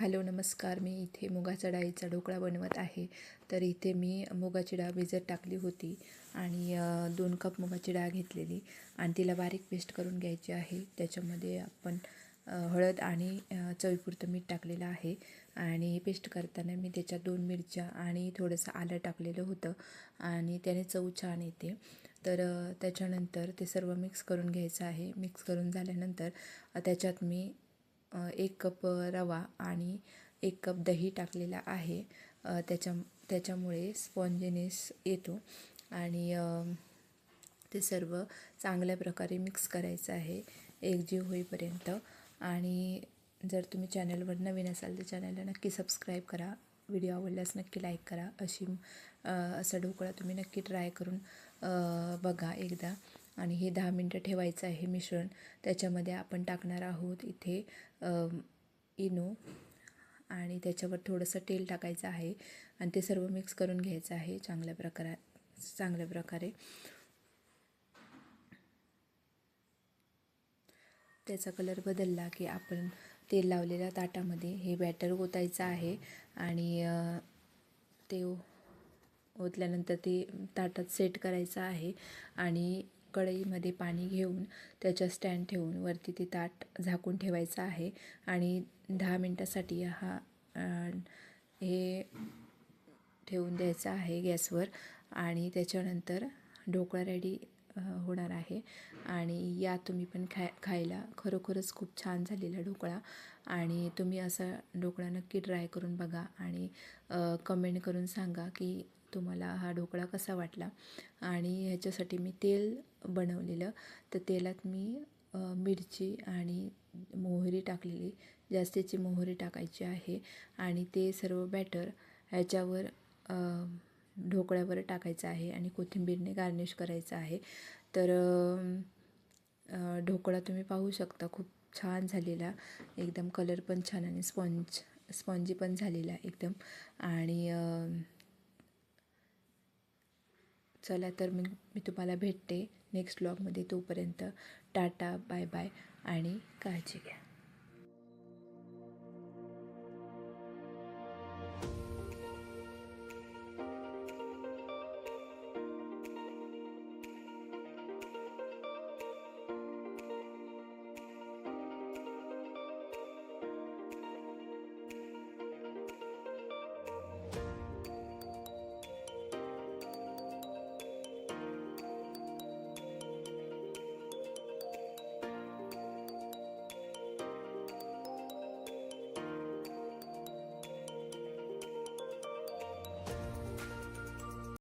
Hello नमस्कार. मी इथे मुगाचा डाळीचा ढोकळा बनवत आहे. तर इथे मी मुगाची डाळ भिजत टाकली होती आणि दोन कप मुगाची डाळ घेतलेली आणि तिला बारीक पेस्ट करून घ्यायची आहे. त्याच्यामध्ये आपण हळद आणि चवीपुरतं मीठ टाकलेलं आहे आणि पेस्ट करताना मी त्याच्यात दोन मिरच्या आणि थोडंसं आलं टाकलेलं होतं आणि त्याने चव छान येते. तर त्याच्यानंतर ते सर्व मिक्स करून घ्यायचं आहे. मिक्स करून झाल्यानंतर त्याच्यात मी एक कप रवा आणि एक कप दही टाकलेला आहे. त्याच्या त्याच्यामुळे स्पॉन्जिनेस येतो आणि ते सर्व चांगल्या प्रकारे मिक्स करायचं आहे एकजीव होईपर्यंत. आणि जर तुम्ही चॅनलवर नवीन असाल तर चॅनलला नक्की सबस्क्राईब करा. व्हिडिओ आवडल्यास नक्की लाईक करा. अशी असा ढोकळा तुम्ही नक्की ट्राय करून बघा एकदा. आणि हे दहा मिनटं ठेवायचं आहे मिश्रण. त्याच्यामध्ये आपण टाकणार आहोत इथे इनो. आणि त्याच्यावर थोडंसं तेल टाकायचं आहे. आणि ते सर्व मिक्स करून घ्यायचं आहे चांगल्या प्रकारात चांगल्या प्रकारे. त्याचा कलर बदलला की आपण तेल लावलेल्या ताटामध्ये हे बॅटर ओतायचं आहे. आणि ते ओतल्यानंतर ते ताटात सेट करायचं आहे. आणि कढईमध्ये पाणी घेऊन त्याच्या स्टँड ठेवून वरती ते ताट झाकून ठेवायचं आहे आणि दहा मिनटासाठी हा हे ठेवून द्यायचं आहे गॅसवर आणि त्याच्यानंतर ढोकळा रेडी होणार आहे. आणि या तुम्ही पण खाय खायला खरोखरच खूप छान झालेला ढोकळा आणि तुम्ही असा ढोकळा नक्की ट्राय करून बघा आणि कमेंट करून सांगा की तुम्हाला हा ढोकळा कसा वाटला? आणि ह्याच्यासाठी मी तेल बनवलेलं. तर तेलात मी मिरची आणि मोहरी टाकलेली. जास्तीची मोहरी टाकायची आहे. आणि ते सर्व बॅटर ह्याच्यावर ढोकळ्यावर टाकायचं आहे आणि कोथिंबीरने गार्निश करायचं आहे. तर ढोकळा तुम्ही पाहू शकता. खूप छान झालेला. एकदम कलर पण छान आणि स्पॉन्ज स्पॉन्जी पण झालेला एकदम. आणि चला तर मग मी तुम्हाला भेटते नेक्स्ट ब्लॉगमध्ये तोपर्यंत टाटा बाय बाय आणि काळजी घ्या.